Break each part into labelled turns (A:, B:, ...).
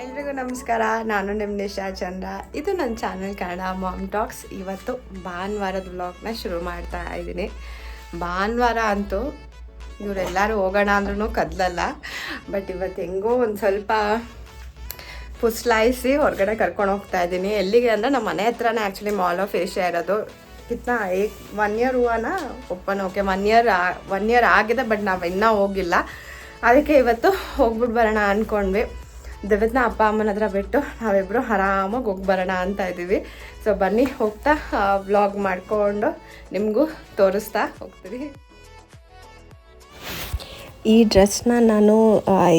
A: ಎಲ್ರಿಗೂ ನಮಸ್ಕಾರ, ನಾನು ನಿಮ್ಮ ನಿಶಾ ಚಂದ್ರ. ಇದು ನನ್ನ ಚಾನಲ್ ಕನ್ನಡ ಮಾಮ್ ಟಾಕ್ಸ್. ಇವತ್ತು ಭಾನುವಾರದ ವ್ಲಾಗ್ನ ಶುರು ಮಾಡ್ತಾ ಇದ್ದೀನಿ. ಭಾನುವಾರ ಅಂತೂ ಇವರೆಲ್ಲರೂ ಹೋಗೋಣ ಅಂದ್ರೂ ಕದ್ಲಲ್ಲ. ಬಟ್ ಇವತ್ತು ಹೆಂಗೋ ಒಂದು ಸ್ವಲ್ಪ ಪುಸ್ಲಾಯಿಸಿ ಹೊರಗಡೆ ಕರ್ಕೊಂಡು ಹೋಗ್ತಾ ಇದ್ದೀನಿ. ಎಲ್ಲಿಗೆ ಅಂದರೆ ನಮ್ಮ ಮನೆ ಹತ್ರನೇ ಆ್ಯಕ್ಚುಲಿ ಮಾಲ್ ಆಫ್ ಏಷ್ಯಾ ಇರೋದು. ಕಿತ್ನ ಏಕ್ ಒನ್ ಇಯರ್ ಹೂವನ open okay one year one year ಆಗಿದೆ ಬಟ್ ನಾವು ಇನ್ನೂ ಹೋಗಿಲ್ಲ. ಅದಕ್ಕೆ ಇವತ್ತು ಹೋಗ್ಬಿಟ್ಟು ಬರೋಣ ಅಂದ್ಕೊಂಡ್ವಿ ದಿವ್ಯತ್ನ ಅಪ್ಪ ಅಮ್ಮನ ಹತ್ರ ಬಿಟ್ಟು ನಾವಿಬ್ಬರು ಆರಾಮಾಗಿ ಹೋಗಿ ಬರೋಣ ಅಂತ ಇದ್ದೀವಿ. ಸೊ ಬನ್ನಿ, ಹೋಗ್ತಾ ವ್ಲಾಗ್ ಮಾಡಿಕೊಂಡು ನಿಮಗೂ ತೋರಿಸ್ತಾ ಹೋಗ್ತೀವಿ. ಈ ಡ್ರೆಸ್ನ ನಾನು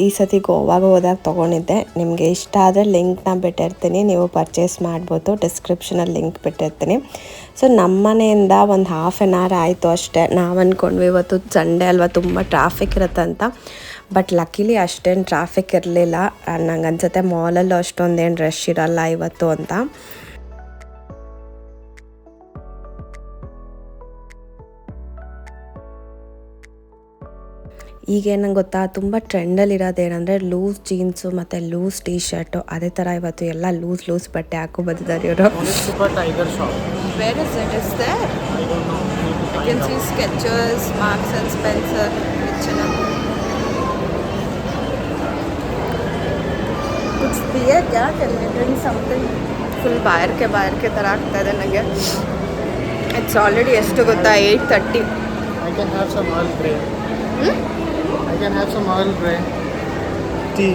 A: ಈ ಸತಿ ಗೋವಾಗ ಹೋದಾಗ ತೊಗೊಂಡಿದ್ದೆ. ನಿಮಗೆ ಇಷ್ಟ ಆದರೆ ಲಿಂಕ್ನ ಬಿಟ್ಟಿರ್ತೀನಿ. ನೀವು ಪರ್ಚೇಸ್ ಮಾಡ್ಬೋದು ಡಿಸ್ಕ್ರಿಪ್ಷನಲ್ಲಿ ಲಿಂಕ್ ಬಿಟ್ಟಿರ್ತೀನಿ. ಸೊ ನಮ್ಮ ಮನೆಯಿಂದ ಒಂದು ಹಾಫ್ ಆನ್ ಅವರ್ ಆಯಿತು ಅಷ್ಟೇ. ನಾವು ಅಂದ್ಕೊಂಡ್ವಿ ಇವತ್ತು ಸಂಡೇ ಅಲ್ವಾ, ತುಂಬ ಟ್ರಾಫಿಕ್ ಇರುತ್ತೆ ಅಂತ ಬಟ್ ಲಕ್ಕಿಲಿ ಅಷ್ಟೇನು ಟ್ರಾಫಿಕ್ ಇರಲಿಲ್ಲ. ನಂಗೆ ಅನ್ಸುತ್ತೆ ಮಾಲಲ್ಲೂ ಅಷ್ಟೊಂದೇನು ರಶ್ ಇರಲ್ಲ ಇವತ್ತು ಅಂತ. ಈಗೇನಂಗೆ ಗೊತ್ತಾ ತುಂಬ ಟ್ರೆಂಡಲ್ಲಿ ಇರೋದೇನೆಂದರೆ ಲೂಸ್ ಜೀನ್ಸು ಮತ್ತು ಲೂಸ್ ಟೀ ಶರ್ಟು ಅದೇ ಥರ ಇವತ್ತು ಎಲ್ಲ ಲೂಸ್ ಲೂಸ್ ಬಟ್ಟೆ ಹಾಕೋ ಬಂದಿದ್ದಾರೆ ಇವರು. Skechers, Marks. कुछ दिए क्या tell me drink something full ಬಾಯರ್ಕೆ ಬಾಯರ್ಕೆ ಥರ ಆಗ್ತಾ ಇದೆ ನನಗೆ ಇಟ್ಸ್ ಆಲ್ರೆಡಿ ಎಷ್ಟು ಗೊತ್ತಾ eight thirty
B: I can have some Earl Grey. I can have some Earl Grey. Tea.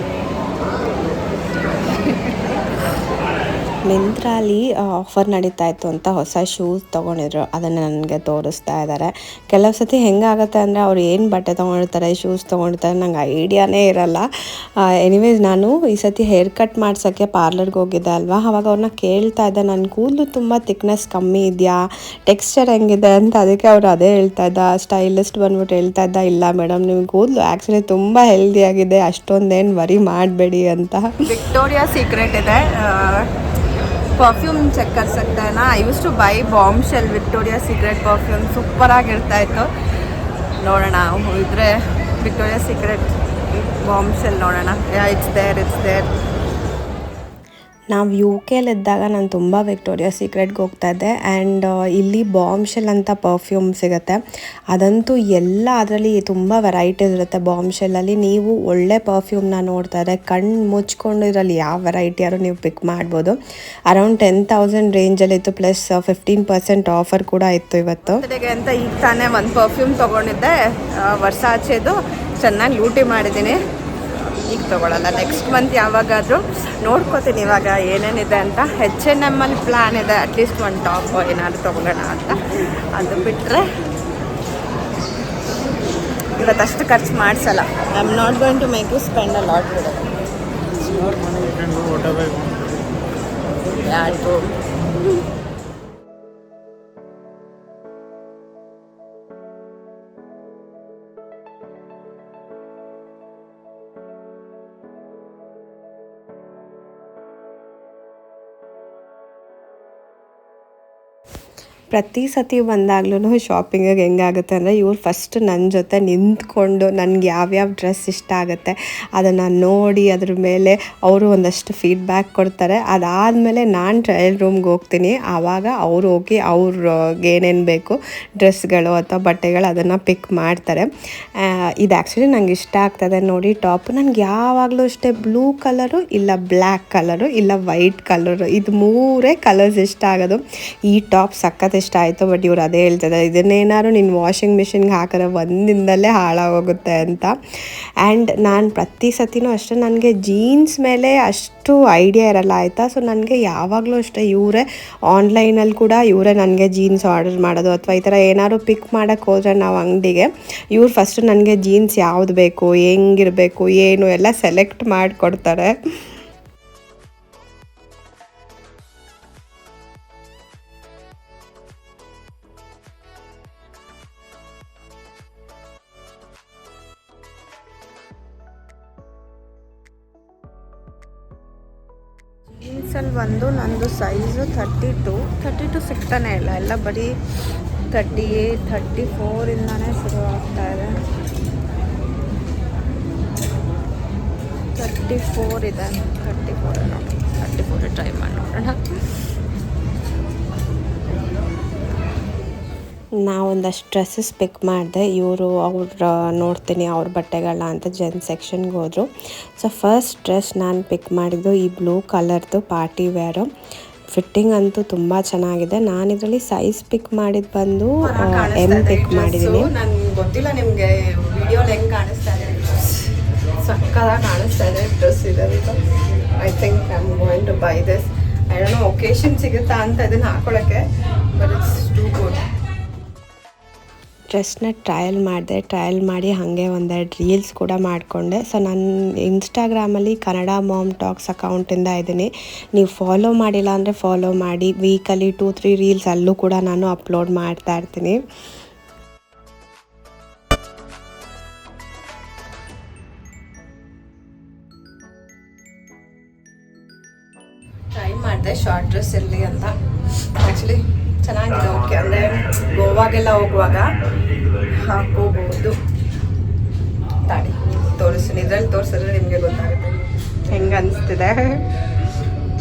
A: ಮಿಂತ್ರಾಲಿ offer ನಡೀತಾ ಇತ್ತು ಅಂತ ಹೊಸ ಶೂಸ್ ತೊಗೊಂಡಿದ್ರು. ಅದನ್ನು ನನಗೆ ತೋರಿಸ್ತಾ ಇದ್ದಾರೆ ಕೆಲವು ಸತಿ ಹೆಂಗಾಗುತ್ತೆ ಅಂದರೆ ಅವ್ರು ಏನು ಬಟ್ಟೆ ತೊಗೊಂಡಿರ್ತಾರೆ ಶೂಸ್ ತೊಗೊಂಡಿರ್ತಾರೆ, ನಂಗೆ ಐಡಿಯಾನೇ ಇರಲ್ಲ. ಎನಿವೇಸ್ ನಾನು ಈ ಸತಿ ಹೇರ್ ಕಟ್ ಮಾಡ್ಸೋಕ್ಕೆ ಪಾರ್ಲರ್ಗೆ ಹೋಗಿದ್ದೆ ಅಲ್ವಾ? ಅವಾಗ ಅವ್ರನ್ನ ಕೇಳ್ತಾ ಇದ್ದೆ. ನನ್ನ ಕೂದಲು ತುಂಬ ತಿಕ್ನೆಸ್ ಕಮ್ಮಿ ಇದೆಯಾ? ಟೆಕ್ಸ್ಚರ್ ಹೆಂಗಿದೆ ಅಂತ ಅದಕ್ಕೆ ಅವ್ರು ಅದೇ ಹೇಳ್ತಾ ಇದ್ದ. ಸ್ಟೈಲಿಸ್ಟ್ ಬಂದ್ಬಿಟ್ಟು ಹೇಳ್ತಾ ಇದ್ದ, ಇಲ್ಲ ಮೇಡಮ್ ನಿಮ್ಮ ಕೂದಲು ಆ್ಯಕ್ಚುಲಿ ತುಂಬ ಹೆಲ್ದಿಯಾಗಿದೆ ಅಷ್ಟೊಂದೇನು ವರಿ ಮಾಡಬೇಡಿ ಅಂತ. ವಿಕ್ಟೋರಿಯಾ ಸೀಕ್ರೆಟ್ ಇದೆ. Perfume check ಕರ್ಸಕ್ತಾನ I use to buy bombshell Victoria secret perfume ಸೂಪರಾಗಿರ್ತಾಯಿತ್ತು ನೋಡೋಣ ಇದ್ರೆ ವಿಕ್ಟೋರಿಯಾ ಸೀಕ್ರೆಟ್ ಬಾಂಬ್ ಶೆಲ್ ನೋಡೋಣ ಇಟ್ಸ್ ದೇರ್ ಇಟ್ಸ್ ದೇರ್ ನಾವು ಯು ಕೆಲಿದ್ದಾಗ ನಾನು ತುಂಬ ವಿಕ್ಟೋರಿಯಾ ಸೀಕ್ರೆಟ್ಗೆ ಹೋಗ್ತಾ ಇದ್ದೆ. ಆ್ಯಂಡ್ ಇಲ್ಲಿ ಬಾಂಬ್ ಶೆಲ್ ಅಂತ ಪರ್ಫ್ಯೂಮ್ ಸಿಗುತ್ತೆ. ಅದಂತೂ ಎಲ್ಲ ಅದರಲ್ಲಿ ತುಂಬ ವೆರೈಟೀಸ್ ಇರುತ್ತೆ ಬಾಂಬ್ ಶೆಲ್ಲಲ್ಲಿ ನೀವು ಒಳ್ಳೆ ಪರ್ಫ್ಯೂಮ್ನ ನೋಡ್ತಾ ಇದ್ದರೆ ಕಣ್ಣು ಮುಚ್ಕೊಂಡು ಇದರಲ್ಲಿ ಯಾವ ವೆರೈಟಿ ಯಾರು ನೀವು ಪಿಕ್ ಮಾಡ್ಬೋದು. ಅರೌಂಡ್ ಟೆನ್ ತೌಸಂಡ್ ರೇಂಜಲ್ಲಿ ಇತ್ತು ಪ್ಲಸ್ ಫಿಫ್ಟೀನ್ ಪರ್ಸೆಂಟ್ ಆಫರ್ ಕೂಡ ಇತ್ತು ಇವತ್ತು. ಅಂತ ಈಗ ತಾನೇ ಒಂದು ಪರ್ಫ್ಯೂಮ್ ತೊಗೊಂಡಿದ್ದೆ. ವರ್ಷ ಆಚೆದು ಚೆನ್ನಾಗಿ ಲೂಟಿ ಮಾಡಿದ್ದೀನಿ. ಈಗ ತೊಗೊಳಲ್ಲ. ನೆಕ್ಸ್ಟ್ ಮಂತ್ ಯಾವಾಗಾದರೂ ನೋಡ್ಕೋತೀನಿ ಇವಾಗ ಏನೇನಿದೆ ಅಂತ. ಹೆಚ್ ಎನ್ ಎಮ್ಮಲ್ಲಿ ಪ್ಲ್ಯಾನ್ ಇದೆ ಅಟ್ಲೀಸ್ಟ್ ಒಂದು ಟಾಪ್ ಏನಾದರೂ ತೊಗೊಳ್ಳೋಣ ಅಂತ. ಅದು ಬಿಟ್ಟರೆ ಇವತ್ತಷ್ಟು ಖರ್ಚು ಮಾಡಿಸಲ್ಲ. I am not
B: going to make you spend a lot
A: ಬಿಡೋದು ಪ್ರತಿ ಸತಿ ಬಂದಾಗ್ಲೂ ಶಾಪಿಂಗಿಗೆ ಹೆಂಗಾಗುತ್ತೆ ಅಂದರೆ ಇವ್ರು ಫಸ್ಟ್ ನನ್ನ ಜೊತೆ ನಿಂತ್ಕೊಂಡು ನನಗೆ ಯಾವ್ಯಾವ ಡ್ರೆಸ್ ಇಷ್ಟ ಆಗುತ್ತೆ ಅದನ್ನು ನೋಡಿ ಅದ್ರ ಮೇಲೆ ಅವರು ಒಂದಷ್ಟು ಫೀಡ್ಬ್ಯಾಕ್ ಕೊಡ್ತಾರೆ. ಅದಾದಮೇಲೆ ನಾನು ಟ್ರಯಲ್ ರೂಮ್ಗೆ ಹೋಗ್ತೀನಿ. ಆವಾಗ ಅವ್ರು ಹೋಗಿ ಅವ್ರಿಗೆ ಏನೇನು ಬೇಕು ಡ್ರೆಸ್ಗಳು ಅಥವಾ ಬಟ್ಟೆಗಳು ಅದನ್ನು ಪಿಕ್ ಮಾಡ್ತಾರೆ. ಇದು ಆ್ಯಕ್ಚುಲಿ ನಂಗೆ ಇಷ್ಟ ಆಗ್ತದೆ ನೋಡಿ ಟಾಪ್ ನನಗೆ ಯಾವಾಗಲೂ ಅಷ್ಟೇ ಬ್ಲೂ ಕಲರು ಇಲ್ಲ ಬ್ಲ್ಯಾಕ್ ಕಲರು ಇಲ್ಲ ವೈಟ್ ಕಲರು ಇದು ಮೂರೇ ಕಲರ್ಸ್ ಇಷ್ಟ ಆಗೋದು. ಈ ಟಾಪ್ ಸಖತ್ ಇಷ್ಟ ಆಯಿತು ಬಟ್ ಇವ್ರು ಅದೇ ಹೇಳ್ತಾರೆ ಇದನ್ನೇನಾದ್ರು ನೀನು ವಾಷಿಂಗ್ ಮಿಷಿನ್ಗೆ ಹಾಕಿದ್ರೆ ಒಂದಿನದಲ್ಲೇ ಹಾಳಾಗೋಗುತ್ತೆ ಅಂತ. ಆ್ಯಂಡ್ ನಾನು ಪ್ರತಿ ಸತಿನೂ ಅಷ್ಟೇ, ನನಗೆ ಜೀನ್ಸ್ ಮೇಲೆ ಅಷ್ಟು ಐಡಿಯಾ ಇರಲ್ಲ, ಆಯಿತಾ? ಸೊ ನನಗೆ ಯಾವಾಗಲೂ ಅಷ್ಟೇ, ಇವರೇ ಆನ್ಲೈನಲ್ಲಿ ಕೂಡ ಇವರೇ ನನಗೆ ಜೀನ್ಸ್ ಆರ್ಡರ್ ಮಾಡೋದು, ಅಥವಾ ಈ ಥರ ಏನಾದ್ರು ಪಿಕ್ ಮಾಡೋಕ್ಕೆ ಹೋದರೆ ನಾವು ಅಂಗಡಿಗೆ, ಇವ್ರು ಫಸ್ಟು ನನಗೆ ಜೀನ್ಸ್ ಯಾವ್ದು ಬೇಕು, ಹೆಂಗಿರಬೇಕು, ಏನು, ಎಲ್ಲ ಸೆಲೆಕ್ಟ್ ಮಾಡಿಕೊಡ್ತಾರೆ. ಜೀನ್ಸಲ್ಲಿ ಬಂದು ನಂದು size thirty two. Thirty two ಸಿಗ್ತಾನೆ ಇಲ್ಲ. ಎಲ್ಲ ಬರೀ ತರ್ಟಿ ಏಯ್ಟ್, ಥರ್ಟಿ ಫೋರಿಂದನೇ ಶುರು ಆಗ್ತಾ ಇದೆ. ತರ್ಟಿ ಫೋರ್ ಇದೆ. ತರ್ಟಿ ಫೋರ್ ನೋಡಿ ತರ್ಟಿ ಫೋರ್ ಟ್ರೈ ಮಾಡಿ ನೋಡೋಣ ನಾವೊಂದಷ್ಟು ಡ್ರೆಸ್ಸಸ್ ಪಿಕ್ ಮಾಡಿದೆ ಇವರು ಅವ್ರ ನೋಡ್ತೀನಿ ಅವ್ರ ಬಟ್ಟೆಗಳ ಅಂತ ಜೆನ್ ಸೆಕ್ಷನ್ಗೆ ಹೋದರು. ಸೊ ಫಸ್ಟ್ ಡ್ರೆಸ್ ನಾನು ಪಿಕ್ ಮಾಡಿದ್ದು ಈ ಬ್ಲೂ ಕಲರ್ದು ಪಾರ್ಟಿ ವೇರು ಫಿಟ್ಟಿಂಗ್ ಅಂತೂ ತುಂಬ ಚೆನ್ನಾಗಿದೆ. ನಾನು ಇದರಲ್ಲಿ ಸೈಜ್ ಪಿಕ್ ಮಾಡಿದ್ದು ಬಂದು ಎಂ ಪಿಕ್ ಮಾಡಿದ್ದೀನಿ
C: ಗೊತ್ತಿಲ್ಲ ನಿಮಗೆ ವಿಡಿಯೋಲಿ ಹೆಂಗೆ ಕಾಣಿಸ್ತಾ ಇದೆ ಸಕ್ಕದಾಗಿ ಕಾಣಿಸ್ತಾ ಇದೆ ಡ್ರೆಸ್ ಇದೆ I think I am going to buy this I don't know occasion ಸಿಗುತ್ತಾ ಅಂತ ಇದನ್ನ ಹಾಕೊಳ್ಳೋಕ್ಕೆ ಬಟ್ ಇಟ್ಸ್ ಟೂ ಗುಡ್
A: ಡ್ರೆಸ್ನ ಟ್ರಯಲ್ ಮಾಡಿದೆ ಟ್ರಯಲ್ ಮಾಡಿ ಹಾಗೆ ಒಂದೆರಡು ರೀಲ್ಸ್ ಕೂಡ ಮಾಡಿಕೊಂಡೆ. ಸೊ ನಾನು ಇನ್ಸ್ಟಾಗ್ರಾಮಲ್ಲಿ ಕನ್ನಡ ಮಾಮ್ ಟಾಕ್ಸ್ ಅಕೌಂಟಿಂದ ಇದ್ದೀನಿ. ನೀವು ಫಾಲೋ ಮಾಡಿಲ್ಲ ಅಂದರೆ ಫಾಲೋ ಮಾಡಿ. ವೀಕಲ್ಲಿ ಟೂ ತ್ರೀ ರೀಲ್ಸ್ ಅಲ್ಲೂ ಕೂಡ ನಾನು ಅಪ್ಲೋಡ್ ಮಾಡ್ತಾ ಇರ್ತೀನಿ.
C: ಟ್ರೈ ಮಾಡಿದೆ ಶಾರ್ಟ್ ಡ್ರೆಸ್ ಇರಲಿ ಅಂತ. ಆ್ಯಕ್ಚುಲಿ ಚೆನ್ನಾಗಿದೆ. ಓಕೆ ಅಂದರೆ ಗೋವಾಗೆಲ್ಲ ಹೋಗುವಾಗ ಹಾಕೋಬಹುದು ತಾಡಿ ತೋರಿಸ್ತೀನಿ. ಇದ್ರಲ್ಲಿ ತೋರಿಸಿದ್ರೆ ನಿಮಗೆ ಗೊತ್ತಾಗುತ್ತೆ. ಹೆಂಗೆ ಅನಿಸ್ತಿದೆ?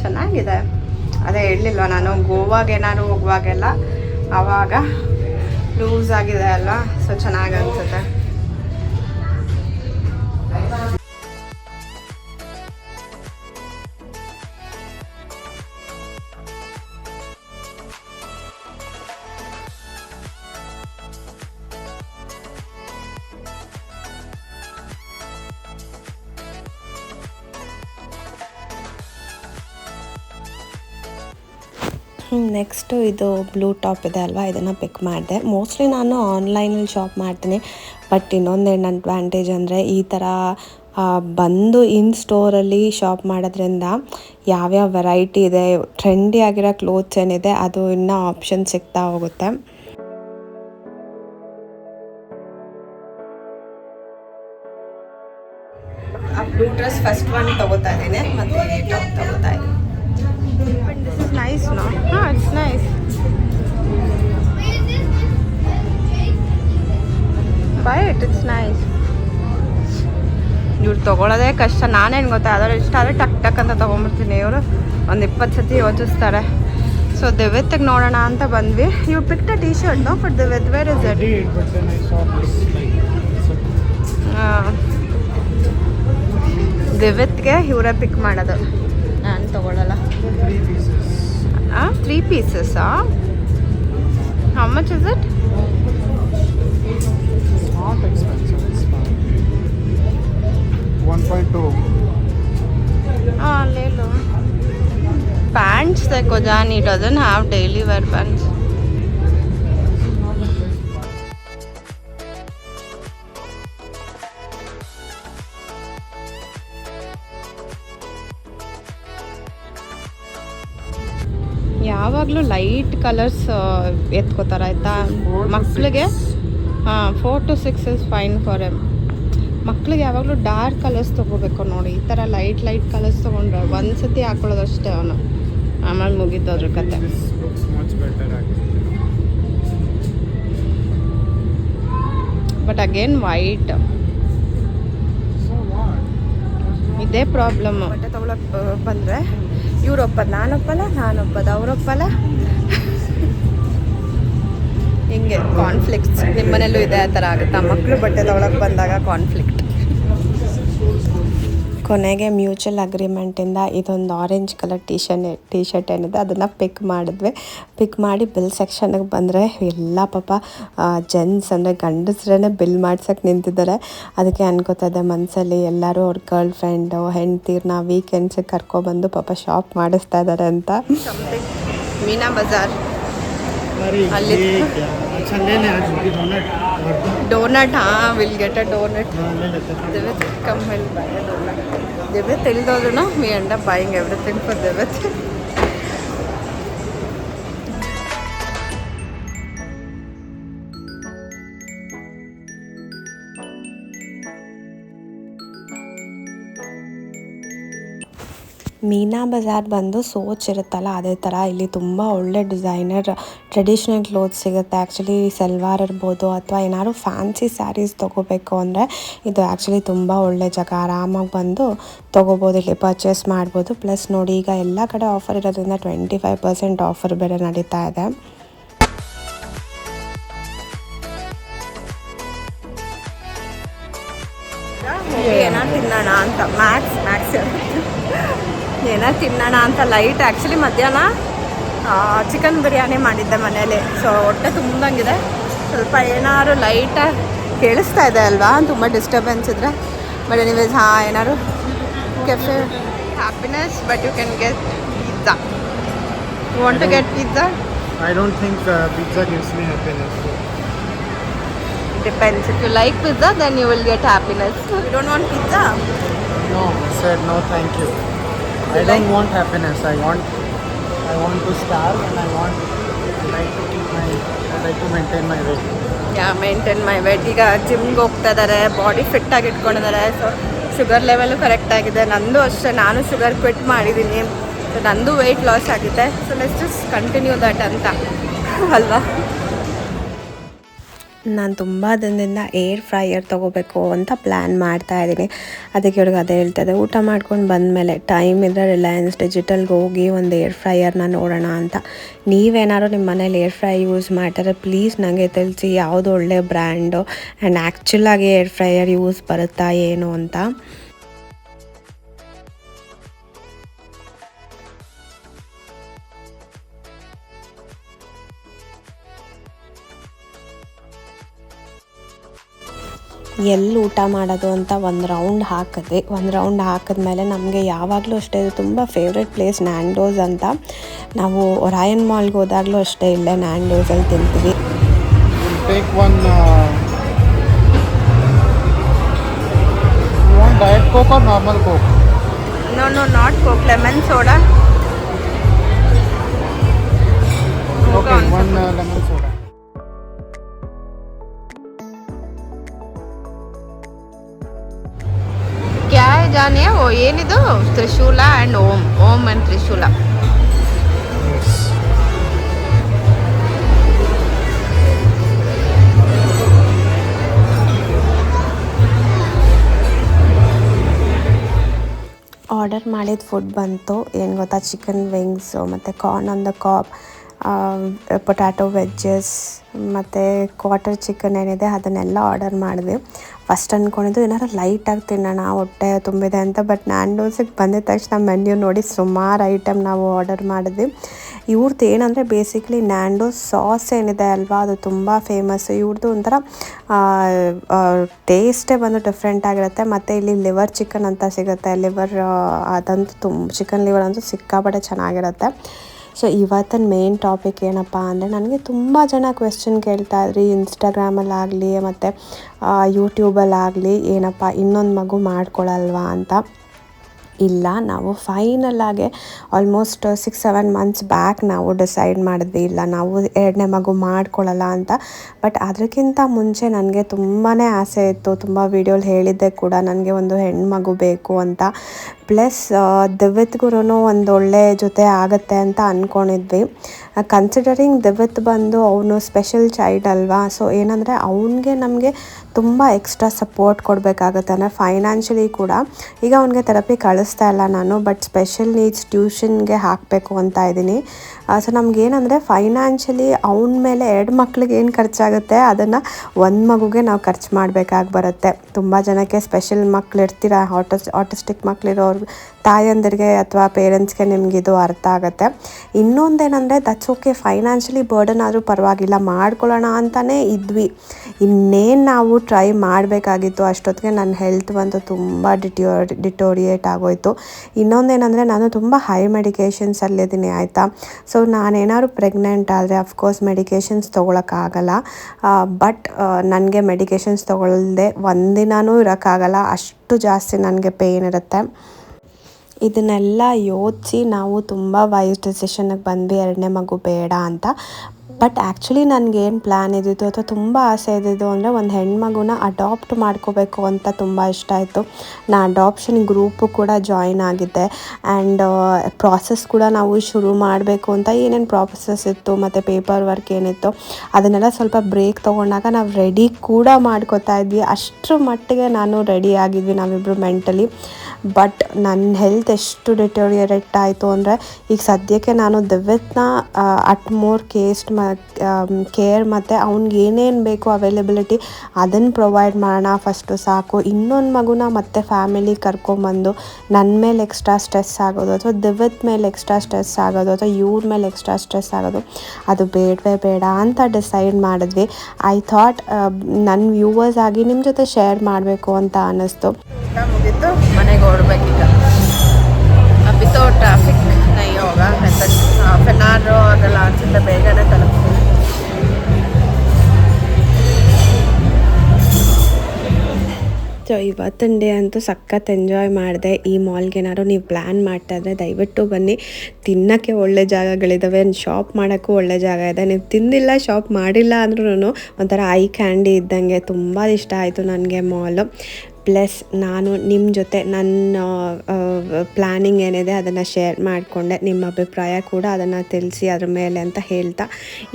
C: ಚೆನ್ನಾಗಿದೆ. ಅದೇ ಹೇಳಲಿಲ್ವ ನಾನು, ಗೋವಾಗೆ ಏನಾದ್ರು ಹೋಗುವಾಗೆಲ್ಲ ಆವಾಗ ಲೂಸ್ ಆಗಿದೆ ಅಲ್ವಾ? ಸೊ ಚೆನ್ನಾಗಿ ಅನಿಸುತ್ತೆ.
A: ನೆಕ್ಸ್ಟು ಇದು ಬ್ಲೂ ಟಾಪ್ ಇದೆ ಅಲ್ವಾ? ಇದನ್ನು ಪಿಕ್ ಮಾಡಿದೆ. ಮೋಸ್ಟ್ಲಿ ನಾನು ಆನ್ಲೈನಲ್ಲಿ ಶಾಪ್ ಮಾಡ್ತೀನಿ. ಬಟ್ ಇನ್ನೊಂದೇನು ಅಡ್ವಾಂಟೇಜ್ ಅಂದರೆ ಈ ಥರ ಬಂದು ಇನ್ ಸ್ಟೋರಲ್ಲಿ ಶಾಪ್ ಮಾಡೋದ್ರಿಂದ ಯಾವ್ಯಾವ ವೆರೈಟಿ ಇದೆ ಟ್ರೆಂಡಿ ಆಗಿರೋ ಕ್ಲೋತ್ಸ್ ಏನಿದೆ, ಅದು ಇನ್ನೂ ಆಪ್ಷನ್ ಸಿಗ್ತಾ ಹೋಗುತ್ತೆ.
C: ಬ್ಲೂ ಡ್ರೆಸ್ ಫಸ್ಟ್ ಒನ್ ತಗೋತಾ ಇದ್ದೀನಿ, ಮತ್ತೆ ತಗೋತಾ ಇದ್ದೀನಿ.
A: This is nice no No, it's nice buy it it's nice ಇವ್ರು ತೊಗೊಳೋದೇ ಕಷ್ಟ. ನಾನೇನು ಗೊತ್ತಾ? ಅದ್ರ ಇಷ್ಟ ಆದರೆ ಟಕ್ ಟಕ್ ಅಂತ ತೊಗೊಂಬಿಡ್ತೀನಿ ಇವರು. ಒಂದು ಇಪ್ಪತ್ತು ಸತಿ ಯೋಚಿಸ್ತಾರೆ. ಸೊ ದಿವ್ಯತ್ಗೆ ನೋಡೋಣ ಅಂತ ಬಂದ್ವಿ. ಇವ್ರು picked T shirt no but Divyat wear is
B: it but this it's
A: ದಿವ್ಯತ್ಗೆ ಇವರೇ ಪಿಕ್ ಮಾಡೋದು.
B: ತಗೊಳ್ಳಲ್ಲ.
A: ಹಾಂ ತ್ರೀ ಪೀಸಸ್ ಹಾಂ much is
B: it's one five two
A: ಹಾಂ pants they cause it doesn't have daily wear pants ಯಾವಾಗಲೂ ಲೈಟ್ ಕಲರ್ಸ್ ಎತ್ಕೋತಾರೆ ಆಯಿತಾ ಮಕ್ಕಳಿಗೆ. ಹಾಂ four to six is fine for them ಮಕ್ಳಿಗೆ ಯಾವಾಗಲೂ ಡಾರ್ಕ್ ಕಲರ್ಸ್ ತೊಗೋಬೇಕು ನೋಡಿ ಈ ಥರ ಲೈಟ್ ಲೈಟ್ ಕಲರ್ಸ್ ತೊಗೊಂಡ್ರೆ ಒಂದು ಸತಿ ಹಾಕೊಳ್ಳೋದು ಅಷ್ಟೇ ಅವನು ಆಮೇಲೆ ಮುಗೀತು ಅದ್ರ ಕತೆ. But
B: again white?
A: ಇದೇ ಪ್ರಾಬ್ಲಮ್ ಬಟ್ಟೆ ತೊಗೊಳಕ್ಕೆ ಬಂದರೆ ಇವ್ರು ಒಪ್ಪದ ನಾನೊಪ್ಪಲ್ಲ, ನಾನೊಪ್ಪದ, ಅವರೊಪ್ಪಲ್ಲ? ಹಿಂಗೆ ಕಾನ್ಫ್ಲಿಕ್ಟ್ಸ್ ನಿಮ್ಮ ಮನೇಲೂ ಇದೆ ಆ ಥರ ಆಗುತ್ತಾ. ಮಕ್ಕಳು ಬಟ್ಟೆ ತೊಗೊಳಕ್ಕೆ ಬಂದಾಗ ಕಾನ್ಫ್ಲಿಕ್ಟ್ ಕೊನೆಗೆ ಮ್ಯೂಚುವಲ್ ಅಗ್ರಿಮೆಂಟಿಂದ ಇದೊಂದು orange colour T shirt shirt T shirt ಏನಿದೆ ಅದನ್ನು ಪಿಕ್ ಮಾಡಿದ್ವಿ. ಪಿಕ್ ಮಾಡಿ ಬಿಲ್ ಸೆಕ್ಷನ್ಗೆ ಬಂದರೆ ಎಲ್ಲ ಪಾಪ ಜೆಂಟ್ಸ್ ಅಂದರೆ ಗಂಡಸ್ರೇ ಬಿಲ್ ಮಾಡ್ಸೋಕ್ಕೆ ನಿಂತಿದ್ದಾರೆ. ಅದಕ್ಕೆ ಅನ್ಕೋತದೆ ಮನಸ್ಸಲ್ಲಿ ಎಲ್ಲರೂ ಅವ್ರ ಗರ್ಲ್ ಫ್ರೆಂಡು ಹೆಂಡ್ತೀರ್ನ ವೀಕೆಂಡ್ಸಿಗೆ ಕರ್ಕೊಬಂದು ಪಾಪ ಶಾಪ್ ಮಾಡಿಸ್ತಾ ಇದ್ದಾರೆ ಅಂತ. ಮೀನಾ ಬಜಾರ್.
B: ಅಲ್ಲಿ
A: ಡೋನಟ್ ಹಾಂ will get a donut combine ദൈവത്തിൽ തോന്നണം വേണ്ട ഭയങ്കര എവിടത്തേക്ക് ദൈവത്തിൽ ಮೀನಾ ಬಜಾರ್ ಬಂದು ಸೋಚ್ ಇರುತ್ತಲ್ಲ, ಅದೇ ಥರ ಇಲ್ಲಿ ತುಂಬ ಒಳ್ಳೆ ಡಿಸೈನರ್ ಟ್ರೆಡಿಷ್ನಲ್ ಕ್ಲೋತ್ಸ್ ಸಿಗುತ್ತೆ. ಆ್ಯಕ್ಚುಲಿ ಸಲ್ವಾರ್ ಇರ್ಬೋದು ಅಥವಾ ಏನಾದ್ರು ಫ್ಯಾನ್ಸಿ ಸ್ಯಾರೀಸ್ ತೊಗೋಬೇಕು ಅಂದರೆ ಇದು ಆ್ಯಕ್ಚುಲಿ ತುಂಬ ಒಳ್ಳೆ ಜಾಗ. ಆರಾಮಾಗಿ ಬಂದು ತೊಗೋಬೋದು, ಇಲ್ಲಿ ಪರ್ಚೇಸ್ ಮಾಡ್ಬೋದು. ಪ್ಲಸ್ ನೋಡಿ, ಈಗ ಎಲ್ಲ ಕಡೆ ಆಫರ್ ಇರೋದ್ರಿಂದ ಟ್ವೆಂಟಿ ಫೈವ್ ಪರ್ಸೆಂಟ್ ಆಫರ್ ಬೇರೆ ನಡೀತಾ ಇದೆ.
C: ತಿನ್ನೋಣ ಅಂತ. ಮ್ಯಾಕ್ಸ್ ಮ್ಯಾಕ್ಸ್ ಏನೋ ತಿನ್ನೋಣ ಅಂತ ಲೈಟ್ ಆ್ಯಕ್ಚುಲಿ ಮಧ್ಯಾಹ್ನ ಚಿಕನ್ ಬಿರಿಯಾನಿ ಮಾಡಿದ್ದೆ ಮನೇಲಿ ಸೊ ಹೊಟ್ಟೆ ತುಂಬಂಗಿದೆ ಸ್ವಲ್ಪ ಏನಾದ್ರು ಲೈಟಾಗಿ ಕೇಳಿಸ್ತಾ ಇದೆ ಅಲ್ವಾ? ತುಂಬ ಡಿಸ್ಟರ್ಬೆನ್ಸ್ ಇದ್ರೆ. ಬಟ್ ಎನಿವೇಸ್ ಹಾಂ ಏನಾದ್ರು cafe happiness but you can get pizza want to get pizza
B: I don't think pizza gives me happiness.
C: Depends if you like pizza then you will get happiness you don't want pizza
B: no sir no thank you you. I don't want happiness. I want, I want to starve, and I want, I like to keep my, I like to maintain my weight.
C: Yeah maintain my weight ಈಗ ಜಿಮ್ಗೆ ಹೋಗ್ತಾ ಇದ್ದಾರೆ body ಫಿಟ್ಟಾಗಿ ಇಟ್ಕೊಂಡಿದ್ದಾರೆ. So sugar level correct ಆಗಿದೆ. ನಂದು ಅಷ್ಟೇ ನಾನು sugar quit ಮಾಡಿದ್ದೀನಿ ಸೊ ನಂದು ವೆಯ್ಟ್ ಲಾಸ್ ಆಗಿದೆ. ಸೊ ಜಸ್ಟ್ ಕಂಟಿನ್ಯೂ ದಟ್ ಅಂತ. ಅಲ್ವಾ?
A: ನಾನು ತುಂಬ ದಿನದಿಂದ ಏರ್ ಫ್ರೈಯರ್ ತೊಗೋಬೇಕು ಅಂತ ಪ್ಲ್ಯಾನ್ ಮಾಡ್ತಾ ಇದ್ದೀನಿ. ಅದಕ್ಕೆ ಇವ್ರಿಗೆ ಅದೇ ಹೇಳ್ತಾಯಿದ್ದೆ ಊಟ ಮಾಡ್ಕೊಂಡು ಬಂದ ಮೇಲೆ ಟೈಮ್ ಇದ್ದರೆ ರಿಲಯನ್ಸ್ ಡಿಜಿಟಲ್ಗೆ ಹೋಗಿ ಒಂದು ಏರ್ ಫ್ರೈಯರ್ನ ನೋಡೋಣ ಅಂತ. ನೀವೇನಾದ್ರು ನಿಮ್ಮ ಮನೇಲಿ ಏರ್ ಫ್ರೈ ಯೂಸ್ ಮಾಡ್ತಾರೆ ಪ್ಲೀಸ್ ನನಗೆ ತಿಳಿಸಿ, ಯಾವುದು ಒಳ್ಳೆ ಬ್ರ್ಯಾಂಡು ಆ್ಯಂಡ್ ಆ್ಯಕ್ಚುಲಾಗಿ ಏರ್ ಫ್ರೈಯರ್ ಯೂಸ್ ಬರುತ್ತಾ ಏನು ಅಂತ. ಎಲ್ಲಿ ಊಟ ಮಾಡೋದು ಅಂತ ಒಂದು ರೌಂಡ್ ಹಾಕಿದ್ವಿ ಒಂದು ರೌಂಡ್ ಹಾಕಿದ್ಮೇಲೆ ನಮಗೆ ಯಾವಾಗಲೂ ಅಷ್ಟೇ ಇದು ತುಂಬ ಫೇವ್ರೆಟ್ ಪ್ಲೇಸ್ ನ್ಯಾಂಡೋಸ್ ಅಂತ. ನಾವು ರಾಯನ್ ಮಾಲ್ಗೆ ಹೋದಾಗಲೂ ಅಷ್ಟೇ ಇಲ್ಲೇ ನ್ಯಾಂಡೋಸಲ್ಲಿ ತಿಂತೀವಿ?
B: No no not Coke
C: lemon soda
B: Okay, one
C: ಜಾನೆ ಏನಿದು? ತ್ರಿಶೂಲ ಆ್ಯಂಡ್ ಓಂ. ಓಂ ಆ್ಯಂಡ್ ತ್ರಿಶೂಲ.
A: ಆರ್ಡರ್ ಮಾಡಿದ ಫುಡ್ ಬಂತು. ಏನು ಗೊತ್ತಾ? ಚಿಕನ್ ವಿಂಗ್ಸು ಮತ್ತು corn on the cob potato wedges ಮತ್ತು ಕ್ವಾಟರ್ ಚಿಕನ್ ಏನಿದೆ, ಅದನ್ನೆಲ್ಲ ಆರ್ಡರ್ ಮಾಡಿದ್ವಿ. ಫಸ್ಟ್ ಅಂದ್ಕೊಂಡಿದ್ದು ಏನಾರು ಲೈಟಾಗಿ ತಿನ್ನೋಣ, ಹೊಟ್ಟೆ ತುಂಬಿದೆ ಅಂತ ಬಟ್ ನ್ಯಾಂಡೋಸಿಗೆ ಬಂದಿದ ತಕ್ಷಣ ಮೆನ್ಯೂ ನೋಡಿ ಸುಮಾರು ಐಟಮ್ ನಾವು ಆರ್ಡರ್ ಮಾಡಿದ್ವಿ. ಇವ್ರದ್ದು ಏನಂದರೆ ಬೇಸಿಕ್ಲಿ ನ್ಯಾಂಡೋಸ್ ಸಾಸ್ ಏನಿದೆ ಅಲ್ವಾ, ಅದು ತುಂಬ ಫೇಮಸ್ ಇವ್ರದ್ದು ಒಂಥರ ಟೇಸ್ಟೇ ಬಂದು ಡಿಫ್ರೆಂಟ್ ಆಗಿರುತ್ತೆ. ಮತ್ತು ಇಲ್ಲಿ ಲಿವರ್ ಚಿಕನ್ ಅಂತ ಸಿಗುತ್ತೆ. ಲಿವರ್ ಅದಂತೂ ತುಂಬ ಚಿಕನ್ ಲಿವರ್ ಅಂತೂ ಸಿಕ್ಕಾಪಟ್ಟೆ ಚೆನ್ನಾಗಿರುತ್ತೆ. ಸೊ ಇವತ್ತಿನ ಮೇನ್ ಟಾಪಿಕ್ ಏನಪ್ಪ ಅಂದರೆ ನನಗೆ ತುಂಬ ಜನ ಕ್ವೆಶ್ಚನ್ ಕೇಳ್ತಾ ಇದ್ರಿ ಇನ್ಸ್ಟಾಗ್ರಾಮಲ್ಲಾಗಲಿ ಮತ್ತು ಯೂಟ್ಯೂಬಲ್ಲಾಗಲಿ ಏನಪ್ಪ ಇನ್ನೊಂದು ಮಗು ಮಾಡ್ಕೊಳಲ್ವಾ ಅಂತ. ಇಲ್ಲ, ನಾವು ಫೈನಲ್ಲಾಗೆ almost six seven months back ನಾವು ಡಿಸೈಡ್ ಮಾಡಿದ್ವಿ, ಇಲ್ಲ, ನಾವು ಎರಡನೇ ಮಗು ಮಾಡ್ಕೊಳ್ಳಲ್ಲ ಅಂತ. ಬಟ್ ಅದಕ್ಕಿಂತ ಮುಂಚೆ ನನಗೆ ತುಂಬಾ ಆಸೆ ಇತ್ತು, ತುಂಬ ವೀಡಿಯೋಲಿ ಹೇಳಿದ್ದೆ ಕೂಡ, ನನಗೆ ಒಂದು ಹೆಣ್ಮಗು ಬೇಕು ಅಂತ. ಪ್ಲಸ್ ದಿವ್ಯತ್ಗೂ ಒಂದು ಒಳ್ಳೆ ಜೊತೆ ಆಗುತ್ತೆ ಅಂತ ಅಂದ್ಕೊಂಡಿದ್ವಿ ಕನ್ಸಿಡರಿಂಗ್ ದಿವ್ಯತ್ ಬಂದು ಅವನು ಸ್ಪೆಷಲ್ ಚೈಲ್ಡ್ ಅಲ್ವಾ ಸೊ ಏನಂದರೆ ಅವನಿಗೆ ನಮಗೆ ತುಂಬ ಎಕ್ಸ್ಟ್ರಾ ಸಪೋರ್ಟ್ ಕೊಡಬೇಕಾಗುತ್ತೆ ಅಂದರೆ ಫೈನಾನ್ಷಿಯಲಿ ಕೂಡ. ಈಗ ಅವನಿಗೆ ಥೆರಪಿ ಕಳಿಸ್ತಾ ಇಲ್ಲ ನಾನು ಬಟ್ ಸ್ಪೆಷಲ್ ನೀಡ್ಸ್ ಟ್ಯೂಷನ್ಗೆ ಹಾಕಬೇಕು ಅಂತ ಇದ್ದೀನಿ. ಸೊ ನಮಗೇನಂದರೆ ಫೈನಾನ್ಷಿಯಲಿ ಅವನ ಮೇಲೆ ಎರಡು ಮಕ್ಳಿಗೆ ಏನು ಖರ್ಚಾಗುತ್ತೆ, ಅದನ್ನು ಒಂದು ಮಗುಗೆ ನಾವು ಖರ್ಚು ಮಾಡಬೇಕಾಗಿ ಬರುತ್ತೆ. ತುಂಬ ಜನಕ್ಕೆ ಸ್ಪೆಷಲ್ ಮಕ್ಳು ಇರ್ತೀರ ಆಟೋ ಆಟಿಸ್ಟಿಕ್ ಮಕ್ಳಿರೋರು ತಾಯಂದಿರಿಗೆ ಅಥವಾ ಪೇರೆಂಟ್ಸ್ಗೆ ಇದು ಅರ್ಥ ಆಗುತ್ತೆ. ಇನ್ನೊಂದೇನೆಂದರೆ ದಟ್ಸ್ ಓಕೆ ಫೈನಾನ್ಷಿಯಲಿ ಬರ್ಡನ್ ಆದರೂ ಪರವಾಗಿಲ್ಲ, ಮಾಡ್ಕೊಳ್ಳೋಣ ಅಂತಲೇ ಇದ್ವಿ. ಇನ್ನೇನು ನಾವು ಟ್ರೈ ಮಾಡಬೇಕಾಗಿತ್ತು, ಅಷ್ಟೊತ್ತಿಗೆ ನನ್ನ ಹೆಲ್ತ್ ಬಂದು ತುಂಬ ಡಿಟಿಯೋ ಡಿಟೋರಿಯೇಟ್ ಆಗೋಯ್ತು. ಇನ್ನೊಂದೇನೆಂದರೆ, ನಾನು ತುಂಬ ಹೈ ಮೆಡಿಕೇಷನ್ಸಲ್ಲಿದ್ದೀನಿ ಆಯಿತಾ? ಸೊ ನಾನೇನಾದ್ರು ಪ್ರೆಗ್ನೆಂಟ್ ಆದರೆ ಅಫ್ಕೋರ್ಸ್ ಮೆಡಿಕೇಷನ್ಸ್ ತೊಗೊಳಕ್ಕಾಗಲ್ಲ ಬಟ್ ನನಗೆ ಮೆಡಿಕೇಷನ್ಸ್ ತೊಗೊಳ್ಳದೆ ಒಂದಿನೂ ಇರೋಕ್ಕಾಗಲ್ಲ ಅಷ್ಟು ಜಾಸ್ತಿ ನನಗೆ ಪೇಯ್ನ್ ಇರುತ್ತೆ. ಇದನ್ನೆಲ್ಲ ಯೋಚಿಸಿ ನಾವು ತುಂಬ ವೈಸ್ ಡಿಸಿಷನ್ಗೆ ಬಂದ್ವಿ ಎರಡನೇ ಮಗು ಬೇಡ ಅಂತ ಬಟ್ ಆ್ಯಕ್ಚುಲಿ ನನಗೇನು ಪ್ಲ್ಯಾನ್ ಇದ್ದಿದ್ದು ಅಥವಾ ತುಂಬ ಆಸೆ ಇದ್ದಿದ್ದು ಅಂದರೆ ಒಂದು ಹೆಣ್ಮಗುನ ಅಡಾಪ್ಟ್ ಮಾಡ್ಕೋಬೇಕು ಅಂತ ತುಂಬ ಇಷ್ಟ ಆಯಿತು. ನಾ ಅಡಾಪ್ಷನ್ ಗ್ರೂಪು ಕೂಡ ಜಾಯಿನ್ ಆಗಿದ್ದೆ. ಆ್ಯಂಡ್ ಪ್ರಾಸೆಸ್ ಕೂಡ ನಾವು ಶುರು ಮಾಡಬೇಕು ಅಂತ ಏನೇನು ಪ್ರಾಸೆಸ್ ಇತ್ತು, ಮತ್ತು ಪೇಪರ್ ವರ್ಕ್ ಏನಿತ್ತು, ಅದನ್ನೆಲ್ಲ ಸ್ವಲ್ಪ ಬ್ರೇಕ್ ತೊಗೊಂಡಾಗ ನಾವು ರೆಡಿ ಕೂಡ ಮಾಡ್ಕೋತಾ ಇದ್ವಿ. ಅಷ್ಟರ ಮಟ್ಟಿಗೆ ನಾನು ರೆಡಿ ಆಗಿದ್ವಿ ನಾವಿಬ್ಬರು ಮೆಂಟಲಿ ಬಟ್ ನನ್ನ ಹೆಲ್ತ್ ಎಷ್ಟು ಡಿಟೋರಿಯರೇಟ್ ಆಯಿತು ಅಂದರೆ ಈಗ ಸದ್ಯಕ್ಕೆ ನಾನು ದಿವ್ಯತ್ನ ಅಟ್ ಮೋರ್ ಕೇಸ್ಟ್ ಮ ಕೇರ್ ಮತ್ತು ಅವ್ನಿಗೆ ಏನೇನು ಬೇಕು ಅವೈಲಬಿಲಿಟಿ ಅದನ್ನು ಪ್ರೊವೈಡ್ ಮಾಡೋಣ. ಫಸ್ಟು ಸಾಕು. ಇನ್ನೊಂದು ಮಗುನ ಮತ್ತೆ ಫ್ಯಾಮಿಲಿ ಕರ್ಕೊಂಬಂದು ನನ್ನ ಮೇಲೆ ಎಕ್ಸ್ಟ್ರಾ ಸ್ಟ್ರೆಸ್ ಆಗೋದು ಅಥವಾ ದಿವತ್ ಮೇಲೆ ಎಕ್ಸ್ಟ್ರಾ ಸ್ಟ್ರೆಸ್ ಆಗೋದು ಅಥವಾ ಇವ್ರ ಮೇಲೆ ಎಕ್ಸ್ಟ್ರಾ ಸ್ಟ್ರೆಸ್ ಆಗೋದು, ಅದು ಬೇಡವೇ ಬೇಡ ಅಂತ ಡಿಸೈಡ್ ಮಾಡಿದ್ವಿ. ಐ ಥಾಟ್ ನನ್ನ ವ್ಯೂವರ್ಸ್ ಆಗಿ ನಿಮ್ಮ ಜೊತೆ ಶೇರ್ ಮಾಡಬೇಕು ಅಂತ ಅನ್ನಿಸ್ತು.
C: ಮುಗೀತು. ಮನೆಗೆ ಟ್ರಾಫಿಕ್ ನೈ ಹಾಫ್ ಆನ್ ಅವರ್ ಅದೆಲ್ಲ ಅನ್ಸುತ್ತೆ ಬೇಗನೆ ತಲುಪ್ತೀನಿ
A: ಸೊ, ಇವತ್ತಿನ ಡೇ ಅಂತೂ ಸಖತ್ ಎಂಜಾಯ್ ಮಾಡಿದೆ. ಈ ಮಾಲ್ಗೆ ಏನಾದ್ರು ನೀವು ಪ್ಲ್ಯಾನ್ ಮಾಡ್ತಾ ಇದ್ರೆ ದಯವಿಟ್ಟು ಬನ್ನಿ. ತಿನ್ನೋಕ್ಕೆ ಒಳ್ಳೆ ಜಾಗಗಳಿದ್ದಾವೆ ಶಾಪ್ ಮಾಡೋಕ್ಕೂ ಒಳ್ಳೆ ಜಾಗ ಇದೆ. ನೀವು ತಿಂದಿಲ್ಲ ಶಾಪ್ ಮಾಡಿಲ್ಲ ಅಂದ್ರೂ ಒಂಥರ ಐ ಕ್ಯಾಂಡಿ ಇದ್ದಂಗೆ ತುಂಬ ಇಷ್ಟ ಆಯಿತು ನನಗೆ ಮಾಲು ಪ್ಲಸ್ ನಾನು ನಿಮ್ಮ ಜೊತೆ ನನ್ನ ಪ್ಲ್ಯಾನಿಂಗ್ ಏನಿದೆ ಅದನ್ನು ಶೇರ್ ಮಾಡಿಕೊಂಡೆ. ನಿಮ್ಮ ಅಭಿಪ್ರಾಯ ಕೂಡ ಅದನ್ನು ತಿಳಿಸಿ ಅದ್ರ ಮೇಲೆ ಅಂತ ಹೇಳ್ತಾ.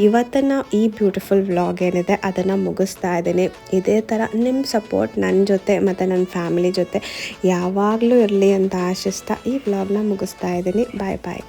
A: ಇವತ್ತಿನ ಈ ಬ್ಯೂಟಿಫುಲ್ ವ್ಲಾಗ್ ಏನಿದೆ ಅದನ್ನು ಮುಗಿಸ್ತಾ ಇದ್ದೀನಿ. ಇದೇ ಥರ ನಿಮ್ಮ ಸಪೋರ್ಟ್ ನನ್ನ ಜೊತೆ ಮತ್ತು ನನ್ನ ಫ್ಯಾಮಿಲಿ ಜೊತೆ ಯಾವಾಗಲೂ ಇರಲಿ ಅಂತ ಆಶಿಸ್ತಾ ಈ ವ್ಲಾಗ್ನ ಮುಗಿಸ್ತಾ ಇದ್ದೀನಿ. ಬಾಯ್ ಬಾಯ್